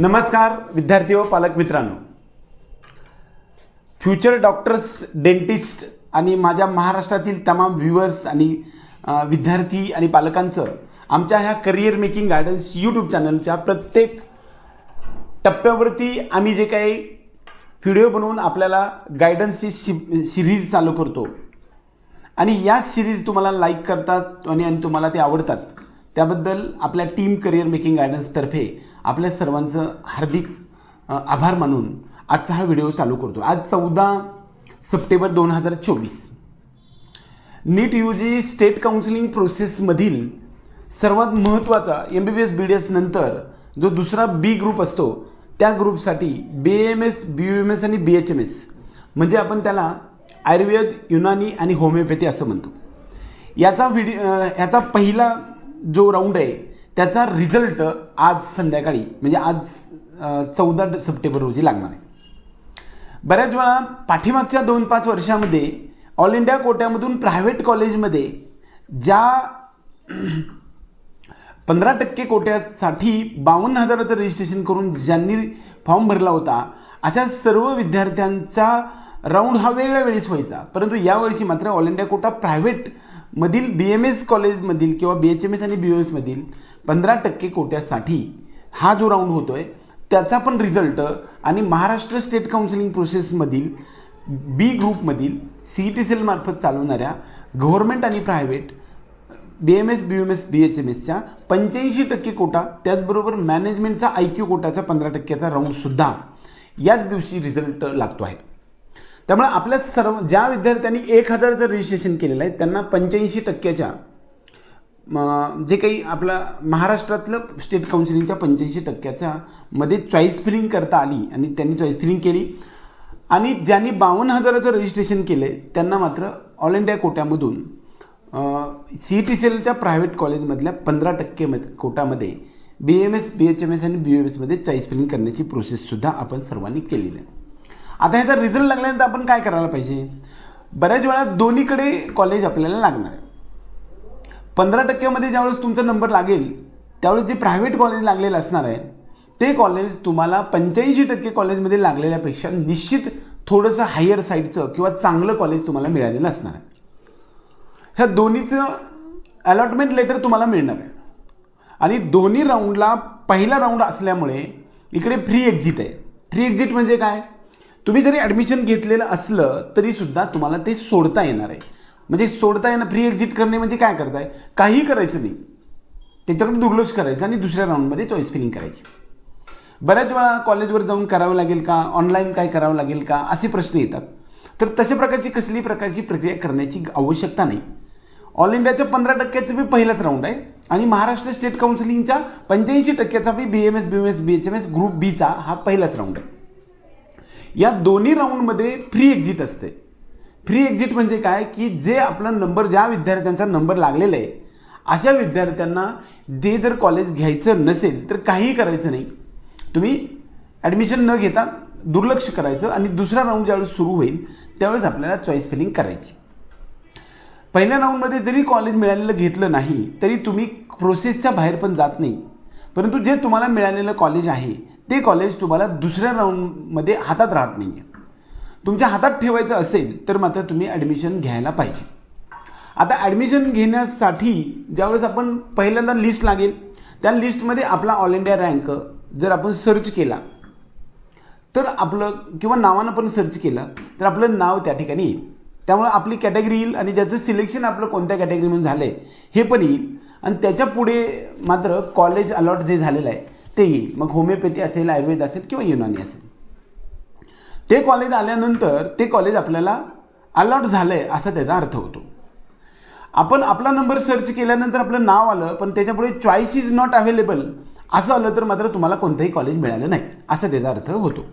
नमस्कार विद्यार्थी व पालक मित्रांनो. फ्युचर डॉक्टर्स डेंटिस्ट आणि माझ्या महाराष्ट्रातील तमाम व्ह्युअर्स आणि विद्यार्थी आणि पालकांचं आमच्या ह्या करिअर मेकिंग गायडन्स यूट्यूब चॅनलच्या प्रत्येक टप्प्यावरती आम्ही जे काही व्हिडिओ बनवून आपल्याला गायडन्सची शि सिरीज चालू करतो. आणि या सिरीज तुम्हाला लाईक करतात आणि आणि तुम्हाला ते आवडतात. त्याबद्दल आपल्या टीम करिअर मेकिंग गायडन्सतर्फे आपल्या सर्वांचं हार्दिक आभार मानून आजचा हा व्हिडिओ चालू करतो. आज चौदा सप्टेंबर दोन हजार चोवीस. NEET U G state counselling प्रोसेसमधील सर्वात महत्त्वाचा M B B S B D S नंतर जो दुसरा बी ग्रुप असतो त्या ग्रुपसाठी B M S B U M S आणि बी एच एम एस म्हणजे आपण त्याला आयुर्वेद युनानी आणि होमिओपॅथी असं म्हणतो. याचा व्हिडिओ याचा पहिला जो राऊंड आहे त्याचा रिझल्ट आज संध्याकाळी म्हणजे आज चौदा सप्टेंबर रोजी लागणार आहे. बऱ्याच वेळा पाठीमागच्या दोन पाच वर्षामध्ये ऑल इंडिया कोट्यामधून प्रायव्हेट कॉलेजमध्ये ज्या पंधरा टक्के कोट्यासाठी बावन्न हजाराचं रजिस्ट्रेशन करून ज्यांनी फॉर्म भरला होता अशा सर्व विद्यार्थ्यांचा राऊंड हा वेगळ्या वेळीच व्हायचा. परंतु यावर्षी मात्र ऑल इंडिया कोटा प्रायव्हेटमधील बी एम एस कॉलेजमधील किंवा बी एच एम एस आणि बी एम एसमधील पंधरा टक्के कोट्यासाठी हा जो राऊंड होतो आहे त्याचा पण रिझल्ट आणि महाराष्ट्र स्टेट काउन्सिलिंग प्रोसेसमधील बी ग्रुपमधील सी ई टी सेलमार्फत चालवणाऱ्या गव्हर्मेंट आणि private B M S B M S B H M एसच्या पंच्याऐंशी टक्के कोटा त्याचबरोबर मॅनेजमेंटचा आय क्यू कोटाचा पंधरा टक्क्याचा राऊंडसुद्धा याच दिवशी रिझल्ट लागतो आहे. त्यामुळे आपल्या सर्व ज्या विद्यार्थ्यांनी एक हजारचं रजिस्ट्रेशन केलेलं आहे त्यांना पंच्याऐंशी टक्क्याच्या जे काही आपलं महाराष्ट्रातलं स्टेट काउन्सिलिंगच्या पंच्याऐंशी टक्क्याच्या मध्ये चॉईस फिलिंग करता आली आणि त्यांनी चॉईस फिलिंग केली आणि ज्यांनी बावन्न हजाराचं रजिस्ट्रेशन केले त्यांना मात्र ऑल इंडिया कोट्यामधून सी टी टी सेलच्या प्रायव्हेट कॉलेजमधल्या पंधरा टक्के मध कोटामध्ये B M S B H M S आणि बी एम एसमध्ये चॉईस फिलिंग करण्याची प्रोसेससुद्धा आपण सर्वांनी केलेली आहे. आता ह्याचा रिझल्ट लागल्यानंतर आपण काय करायला पाहिजे? बऱ्याच वेळा दोन्हीकडे कॉलेज आपल्याला लागणार आहे. पंधरा टक्क्यामध्ये ज्यावेळेस तुमचा नंबर लागेल त्यावेळेस जे प्रायव्हेट कॉलेज लागलेलं असणार आहे ते कॉलेज तुम्हाला पंच्याऐंशी टक्के कॉलेजमध्ये लागलेल्यापेक्षा निश्चित थोडंसं हायर साईडचं किंवा चांगलं कॉलेज तुम्हाला मिळालेलं असणार आहे. ह्या दोन्हीचं अलॉटमेंट लेटर तुम्हाला मिळणार आहे. आणि दोन्ही राऊंडला पहिला राऊंड असल्यामुळे इकडे फ्री एक्झिट आहे. फ्री एक्झिट म्हणजे काय? तुम्ही जरी ॲडमिशन घेतलेलं असलं तरीसुद्धा तुम्हाला ते सोडता येणार आहे. म्हणजे सोडता येणं फ्री एक्झिट करणे म्हणजे काय करताय? काही करायचं नाही. त्याच्याकडे दुर्लक्ष करायचं आणि दुसऱ्या राऊंडमध्ये चॉईस फिलिंग करायची. बऱ्याच वेळा कॉलेजवर जाऊन करावं लागेल का? ऑनलाईन काय करावं लागेल का? असे प्रश्न येतात. तर तशा प्रकारची कसली प्रकारची प्रक्रिया करण्याची आवश्यकता नाही. ऑल इंडियाच्या पंधरा टक्क्याचं बी पहिलाच राऊंड आहे. आणि महाराष्ट्र स्टेट काउन्सिलिंगच्या पंच्याऐंशी टक्क्याचा B B M S B M S B H M S group बीचा हा पहिलाच राऊंड आहे. या दोन्ही राऊंडमध्ये फ्री एक्झिट असते. फ्री एक्झिट म्हणजे काय? की जे आपला नंबर ज्या विद्यार्थ्यांचा नंबर लागलेला आहे अशा विद्यार्थ्यांना जे जर कॉलेज घ्यायचं नसेल तर काहीही करायचं नाही. तुम्ही ॲडमिशन न घेता दुर्लक्ष करायचं आणि दुसरा राऊंड ज्यावेळेस सुरू होईल त्यावेळेस आपल्याला चॉईस फिलिंग करायची. पहिल्या राऊंडमध्ये जरी कॉलेज मिळालेलं घेतलं नाही तरी तुम्ही प्रोसेसच्या बाहेर पण जात नाही. परंतु जे तुम्हाला मिळालेलं कॉलेज आहे ते कॉलेज तुम्हाला दुसऱ्या राऊंडमध्ये हातात राहत नाही आहे तुमच्या हातात ठेवायचं असेल तर मात्र तुम्ही ॲडमिशन घ्यायला पाहिजे. आता ॲडमिशन घेण्यासाठी ज्यावेळेस आपण पहिल्यांदा लिस्ट लागेल त्या लिस्टमध्ये आपला ऑल इंडिया रँक जर आपण सर्च केला तर आपलं किंवा नावानं पण सर्च केलं तर आपलं नाव त्या ठिकाणी येईल. त्यामुळे आपली कॅटेगरी येईल आणि ज्याचं सिलेक्शन आपलं कोणत्या कॅटेगरीमधून झालं आहे हे पण येईल. आणि त्याच्या पुढे मात्र कॉलेज अलॉट जे झालेलं आहे ते येईल. मग होमिओपॅथी असेल आयुर्वेद असेल किंवा युनानी असेल. ते कॉलेज आल्यानंतर ते कॉलेज आपल्याला अलॉट झालं आहे असा त्याचा अर्थ होतो. आपण आपला नंबर सर्च केल्यानंतर आपलं नाव आलं पण त्याच्यापुढे चॉईस इज नॉट अवेलेबल असं आलं तर मात्र तुम्हाला कोणतंही कॉलेज मिळालं नाही असा त्याचा अर्थ होतो.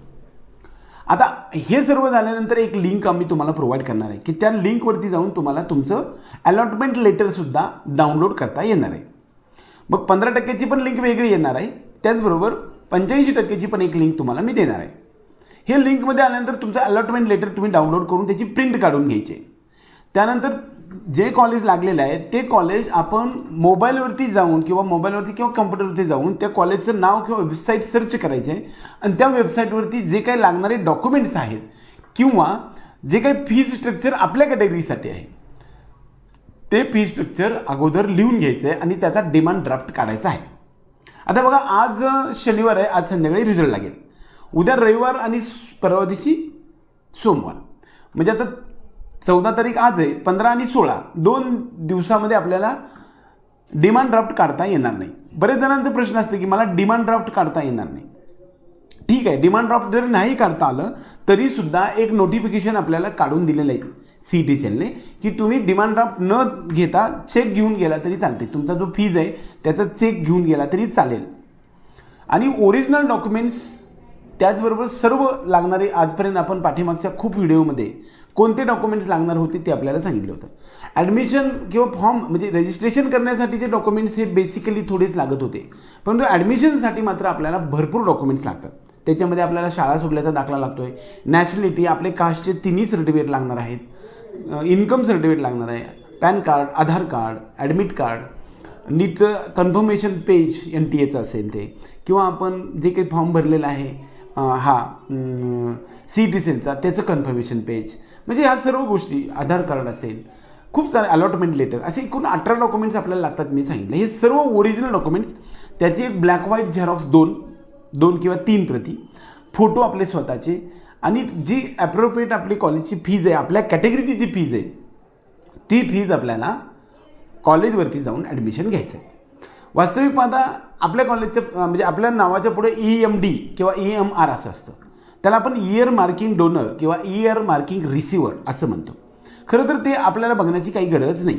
आता हे सर्व झाल्यानंतर एक लिंक आम्ही तुम्हाला प्रोव्हाइड करणार आहे की त्या लिंकवरती जाऊन तुम्हाला तुमचं अलॉटमेंट लेटरसुद्धा डाउनलोड करता येणार आहे. मग पंधरा टक्क्याची पण लिंक वेगळी येणार आहे. त्याचबरोबर पंच्याऐंशी टक्क्याची पण एक लिंक तुम्हाला मी देणार आहे. हे लिंकमध्ये आल्यानंतर तुमचं अलॉटमेंट लेटर तुम्ही डाउनलोड करून त्याची प्रिंट काढून घ्यायची. त्यानंतर जे कॉलेज लागलेलं आहे ते कॉलेज आपण मोबाईलवरती जाऊन किंवा मोबाईलवरती किंवा कम्प्युटरवरती जाऊन त्या कॉलेजचं नाव किंवा वेबसाईट सर्च करायचे आहे आणि त्या वेबसाईटवरती जे काही लागणारे डॉक्युमेंट्स आहेत किंवा जे काही फीज स्ट्रक्चर आपल्या कॅटेगरीसाठी आहे ते फी स्ट्रक्चर अगोदर लिहून घ्यायचं आहे आणि त्याचा डिमांड ड्राफ्ट काढायचा आहे. आता बघा आज शनिवार आहे आज संध्याकाळी रिझल्ट लागेल. उद्या रविवार आणि परवा दिवशी सोमवार. म्हणजे आता चौदा तारीख आज आहे पंधरा आणि सोळा दोन दिवसामध्ये आपल्याला डिमांड ड्राफ्ट काढता येणार नाही. बरेच जणांचा प्रश्न असतं की मला डिमांड ड्राफ्ट काढता येणार नाही. ठीक आहे डिमांड ड्राफ्ट जरी नाही काढता आलं तरीसुद्धा एक नोटिफिकेशन आपल्याला काढून दिलेलं आहे. सी टी सेलने की तुम्ही डिमांड ड्राफ्ट न घेता चेक घेऊन गेला तरी चालते तुमचा जो फीज आहे त्याचा चेक घेऊन गेला तरी चालेल. आणि ओरिजिनल डॉक्युमेंट्स त्याचबरोबर सर्व लागणारे आजपर्यंत आपण पाठीमागच्या खूप व्हिडिओमध्ये कोणते डॉक्युमेंट्स लागणार होते ते आपल्याला सांगितलं होतं. ॲडमिशन किंवा फॉर्म म्हणजे रजिस्ट्रेशन करण्यासाठीचे डॉक्युमेंट्स हे बेसिकली थोडेच लागत होते. परंतु ॲडमिशनसाठी मात्र आपल्याला भरपूर डॉक्युमेंट्स लागतात. त्याच्यामध्ये आपल्याला शाळा सुटल्याचा दाखला लागतो आहे नॅशनॅलिटी आपले कास्टचे तिन्ही सर्टिफिकेट लागणार आहेत. इन्कम सर्टिफिकेट लागणार आहे. PAN card Aadhaar card admit card नीटचं confirmation page N T एचं असेल ते. किंवा आपण जे काही फॉर्म भरलेला आहे हा सी टी सेलचा त्याचं कन्फर्मेशन पेज म्हणजे ह्या सर्व गोष्टी आधार कार्ड असेल खूप सारे अलॉटमेंट लेटर असे एकूण अठरा डॉक्युमेंट्स आपल्याला लागतात मी सांगितलं. हे सर्व ओरिजिनल डॉक्युमेंट्स त्याची एक ब्लॅक व्हाईट झेरॉक्स दोन दोन किंवा तीन प्रती फोटो आपले स्वतःचे आणि जी ॲप्रोप्रिएट आपली कॉलेजची फीज आहे आपल्या कॅटेगरीची जी फीज आहे ती फीज आपल्याला कॉलेजवरती जाऊन ॲडमिशन घ्यायचं आहे वास्तविक पाहता आपल्या कॉलेजचं म्हणजे आपल्या नावाच्या पुढे ई एम डी किंवा ई एम आर असं असतं. त्याला आपण इयर मार्किंग डोनर किंवा इयर मार्किंग रिसिवर असं म्हणतो. खरं तर ते आपल्याला बघण्याची काही गरज नाही.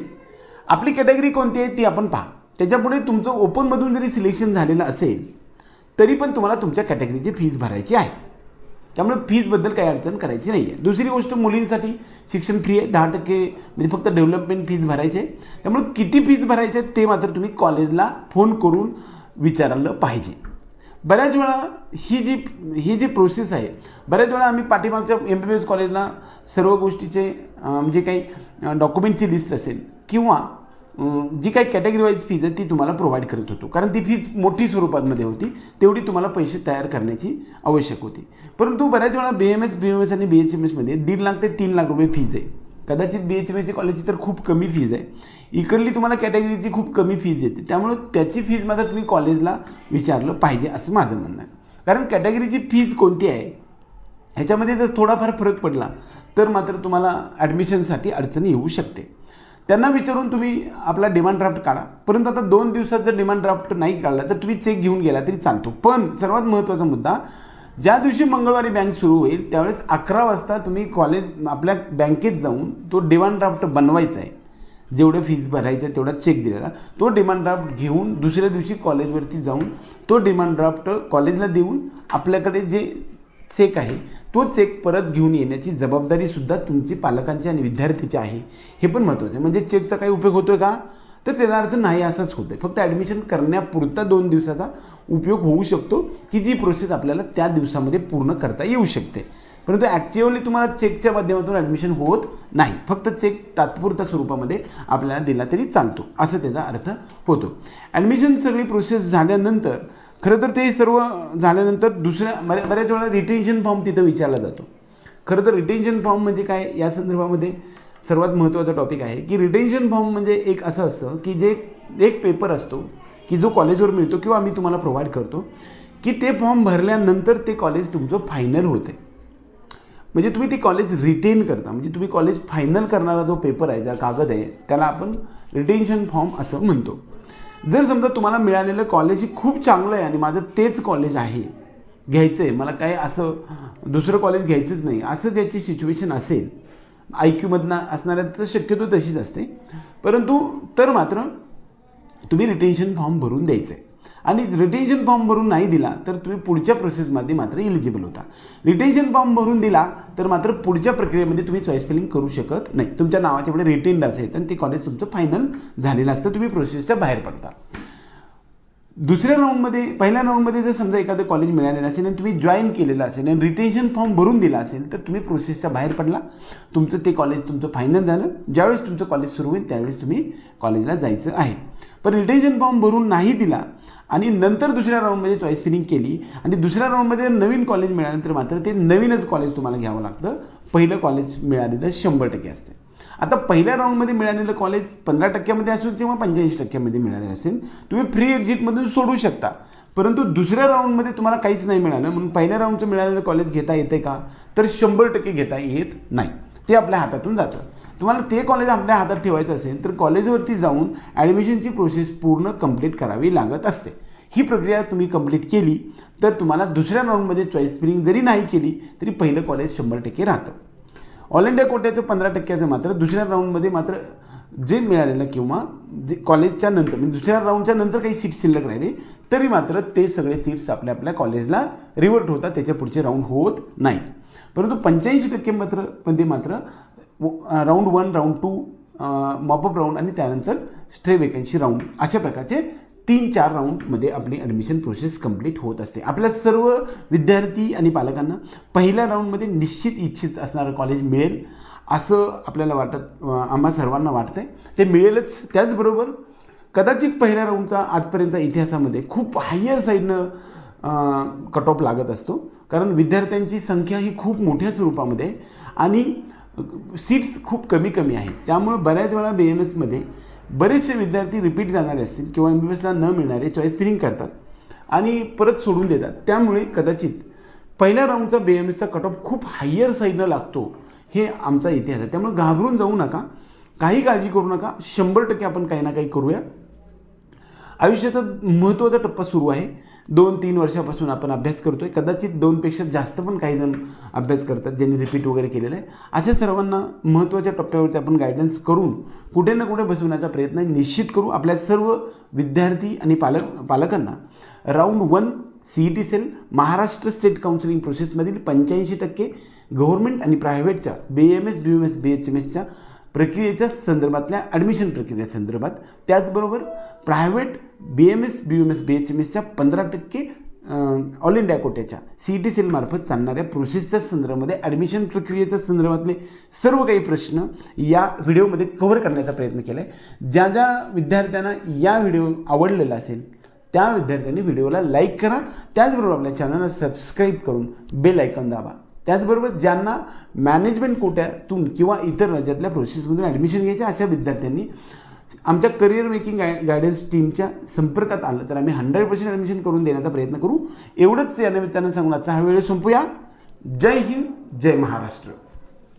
आपली कॅटेगरी कोणती आहे ती आपण पहा. त्याच्यापुढे तुमचं ओपनमधून जरी सिलेक्शन झालेलं असेल तरी पण तुम्हाला तुमच्या कॅटेगरीची फीज भरायची आहे. त्यामुळे फीजबद्दल काही अडचण करायची नाही आहे दुसरी गोष्ट मुलींसाठी शिक्षण फ्री आहे. दहा टक्के म्हणजे फक्त डेव्हलपमेंट फीज भरायची. आहे त्यामुळे किती फीज भरायचे ते मात्र तुम्ही कॉलेजला फोन करून विचारलं पाहिजे. बऱ्याच वेळा ही जी ही जी प्रोसेस आहे बऱ्याच वेळा आम्ही पाठीमागच्या एम बी बी एस कॉलेजला सर्व गोष्टीचे म्हणजे काही डॉक्युमेंटची लिस्ट असेल किंवा जी काही कॅटेगरी वाईज फीज आहे ती तुम्हाला प्रोव्हाइड करत होतो. कारण ती फीज मोठी स्वरूपामध्ये होती तेवढी तुम्हाला पैसे तयार करण्याची आवश्यक होती. परंतु बऱ्याच वेळा B M S B M S आणि बी एच एम एसमध्ये दीड लाख ते तीन लाख रुपये फीज आहे. कदाचित बी एच एम एसची कॉलेजची तर खूप कमी फीज आहे. इकडली तुम्हाला कॅटेगरीची खूप कमी फीज येते. त्यामुळं त्याची फीज मात्र तुम्ही कॉलेजला विचारलं पाहिजे असं माझं म्हणणं आहे. कारण कॅटेगरीची फीज कोणती आहे ह्याच्यामध्ये जर थोडाफार फरक पडला तर मात्र तुम्हाला ॲडमिशनसाठी अडचणी येऊ शकते. त्यांना विचारून तुम्ही आपला डिमांड ड्राफ्ट काढा. परंतु आता दोन दिवसात जर डिमांड ड्राफ्ट नाही काढला तर तुम्ही चेक घेऊन गेला तरी चालतो. पण सर्वात महत्त्वाचा मुद्दा ज्या दिवशी मंगळवारी बँक सुरू होईल त्यावेळेस अकरा वाजता तुम्ही कॉलेज आपल्या बँकेत जाऊन तो डिमांड ड्राफ्ट बनवायचा आहे. जेवढं फीज भरायचं आहे तेवढा चेक दिलेला. तो डिमांड ड्राफ्ट घेऊन दुसऱ्या दिवशी कॉलेजवरती जाऊन तो डिमांड ड्राफ्ट कॉलेजला देऊन आपल्याकडे जे चेक आहे. तो चेक परत घेऊन येण्याची जबाबदारीसुद्धा तुमची पालकांची आणि विद्यार्थ्याची आहे. हे पण महत्त्वाचं आहे. म्हणजे चेकचा काही उपयोग होतो आहे का? तर त्याचा अर्थ नाही असाच होतो आहे फक्त ॲडमिशन करण्यापुरता दोन दिवसाचा उपयोग होऊ शकतो की जी प्रोसेस आपल्याला त्या दिवसामध्ये पूर्ण करता येऊ शकते. परंतु ॲक्च्युअली तुम्हाला चेकच्या माध्यमातून ॲडमिशन होत नाही. फक्त चेक तात्पुरत्या स्वरूपामध्ये आपल्याला दिला तरी चालतो. असं त्याचा अर्थ होतो. ॲडमिशन सगळी प्रोसेस झाल्यानंतर खरं तर ते सर्व झाल्यानंतर दुसऱ्या बऱ्या बऱ्याच वेळा रिटेन्शन फॉर्म तिथं विचारला जातो. खरं तर रिटेन्शन फॉर्म म्हणजे काय? या संदर्भामध्ये सर्वात महत्त्वाचा टॉपिक आहे की रिटेन्शन फॉर्म म्हणजे एक असं असतं की जे एक पेपर असतो की जो कॉलेजवर मिळतो किंवा आम्ही तुम्हाला प्रोव्हाइड करतो की ते फॉर्म भरल्यानंतर ते कॉलेज तुमचं फायनल होते म्हणजे तुम्ही ते कॉलेज रिटेन करता. म्हणजे तुम्ही कॉलेज फायनल करणारा जो पेपर आहे ज्या कागद आहे त्याला आपण रिटेन्शन फॉर्म असं म्हणतो. जर समजा तुम्हाला मिळालेलं कॉलेज हे खूप चांगलं आहे आणि माझं तेच कॉलेज आहे घ्यायचं आहे मला काय असं दुसरं कॉलेज घ्यायचंच नाही असं त्याची सिच्युएशन असेल आय क्यूमधनं असणाऱ्या तर शक्यतो तशीच असते. परंतु तर मात्र तुम्ही रिटेन्शन फॉर्म भरून द्यायचं आहे आणि रिटेन्शन फॉर्म भरून नाही दिला तर तुम्ही पुढच्या प्रोसेसमध्ये मात्र इलिजिबल होता. रिटेन्शन फॉर्म भरून दिला तर मात्र पुढच्या प्रक्रियेमध्ये तुम्ही चॉईस फिलिंग करू शकत नाही. तुमच्या नावाच्या पुढे रिटेन्ड असेल आणि ते कॉलेज तुमचं फायनल झालेलं असतं. तुम्ही प्रोसेसच्या बाहेर पडता. दुसऱ्या राऊंडमध्ये पहिल्या राऊंडमध्ये जर समजा एखादं कॉलेज मिळालेलं असेल आणि तुम्ही जॉईन केलेलं असेल आणि रिटेन्शन फॉर्म भरून दिला असेल तर तुम्ही प्रोसेसच्या बाहेर पडला. तुमचं ते कॉलेज तुमचं फायनल झालं. ज्यावेळेस तुमचं कॉलेज सुरू होईल त्यावेळेस तुम्ही कॉलेजला जायचं आहे. पण रिटेन्शन फॉर्म भरून नाही दिला आणि नंतर दुसऱ्या राऊंडमध्ये चॉईस फिलिंग केली आणि दुसऱ्या राऊंडमध्ये नवीन कॉलेज मिळाल्यानंतर मात्र ते नवीनच कॉलेज तुम्हाला घ्यावं लागतं. पहिलं कॉलेज मिळालेलं शंभर टक्के असते. आता पहिल्या राऊंडमध्ये मिळालेलं कॉलेज पंधरा टक्क्यामध्ये असो किंवा पंच्याऐंशी टक्क्यामध्ये मिळालेलं असेल तुम्ही फ्री एक्झिटमधून सोडू शकता. परंतु दुसऱ्या राऊंडमध्ये तुम्हाला काहीच नाही मिळालं म्हणून पहिल्या राऊंडचं मिळालेलं कॉलेज घेता येते का? तर शंभर टक्के घेता येत नाही. ते आपल्या हातातून जातं. तुम्हाला ते कॉलेज आपल्या हातात ठेवायचं असेल तर कॉलेजवरती जाऊन ॲडमिशनची प्रोसेस पूर्ण कंप्लीट करावी लागत असते. ही प्रक्रिया तुम्ही कंप्लीट केली तर तुम्हाला दुसऱ्या राऊंडमध्ये चॉईस फिलिंग जरी नाही केली तरी पहिलं कॉलेज शंभर टक्के राहतं. ऑल इंडिया कोट्याचं पंधरा टक्क्याचं मात्र दुसऱ्या राऊंडमध्ये मात्र जे मिळालेलं किंवा जे कॉलेजच्या नंतर म्हणजे दुसऱ्या राऊंडच्या नंतर काही सीट शिल्लक राहिले तरी मात्र ते सगळे सीट्स आपल्या आपल्या कॉलेजला रिव्हर्ट होतात त्याच्या पुढचे राऊंड होत नाहीत. परंतु पंच्याऐंशी टक्के मात्रमध्ये मात्र round one round two mop up round आणि त्यानंतर स्ट्रे वेकन्सी राऊंड अशा प्रकारचे तीन चार राऊंडमध्ये आपली ॲडमिशन प्रोसेस कंप्लीट होत असते. आपल्या सर्व विद्यार्थी आणि पालकांना पहिल्या राऊंडमध्ये निश्चित इच्छित असणारं कॉलेज मिळेल असं आपल्याला वाटत आम्हा सर्वांना वाटतं आहे ते मिळेलच. त्याचबरोबर कदाचित पहिल्या राऊंडचा आजपर्यंतचा इतिहासामध्ये खूप हायर साईडनं कट ऑफ लागत असतो. कारण विद्यार्थ्यांची संख्या ही खूप मोठ्या स्वरूपामध्ये आणि सीट्स खूप कमी कमी आहेत. त्यामुळं बऱ्याच वेळा बी एम एसमध्ये बरेचसे विद्यार्थी रिपीट जाणारे असतील किंवा एम बी बी एसला न मिळणारे चॉईस फिलिंग करतात आणि परत सोडून देतात. त्यामुळे कदाचित पहिल्या राऊंडचा बी एम एसचा कट ऑफ खूप हायर साईडनं लागतो हे आमचा इतिहास आहे. त्यामुळे घाबरून जाऊ नका. काही काळजी करू नका. शंभर टक्के आपण काही ना काही करूया. आयुष्याचा महत्त्वाचा टप्पा सुरू आहे. दोन तीन वर्षापासून आपण अभ्यास करतो आहे कदाचित दोनपेक्षा जास्त पण काही जण अभ्यास करतात ज्यांनी रिपीट वगैरे केलेलं आहे. अशा सर्वांना महत्त्वाच्या टप्प्यावरती आपण गायडन्स करून कुठे ना कुठे बसवण्याचा प्रयत्न निश्चित करू आपल्या सर्व विद्यार्थी आणि पालक पालकांना. Round one C E T cell Maharashtra state counselling प्रोसेसमधील पंच्याऐंशी टक्के गव्हर्नमेंट आणि प्रायव्हेटच्या B M S B M S B H M एसच्या प्रक्रियेच्या संदर्भातल्या ॲडमिशन प्रक्रियेसंदर्भात त्याचबरोबर private B M S B M S B H M एसच्या पंधरा टक्के ऑल इंडिया कोट्याच्या सी टी सेलमार्फत चालणाऱ्या प्रोसेसच्या संदर्भामध्ये ॲडमिशन प्रक्रियेच्या संदर्भातले सर्व काही प्रश्न या व्हिडिओमध्ये कव्हर करण्याचा प्रयत्न केला आहे ज्या ज्या विद्यार्थ्यांना या व्हिडिओ आवडलेला असेल त्या विद्यार्थ्यांनी व्हिडिओला लाईक करा. त्याचबरोबर आपल्या चॅनलला सबस्क्राईब करून बेल आयकॉन दाबा. त्याचबरोबर ज्यांना मॅनेजमेंट कोट्यातून किंवा इतर राज्यातल्या प्रोसेसमधून ॲडमिशन घ्यायचे अशा विद्यार्थ्यांनी आमच्या करिअर मेकिंग गाय गायडन्स टीमच्या संपर्कात आलं तर आम्ही हंड्रेड पर्सेंट ॲडमिशन करून देण्याचा प्रयत्न करू. एवढंच या निमित्तानं सांगून आजचा हा वेळ संपूया. जय हिंद जय महाराष्ट्र.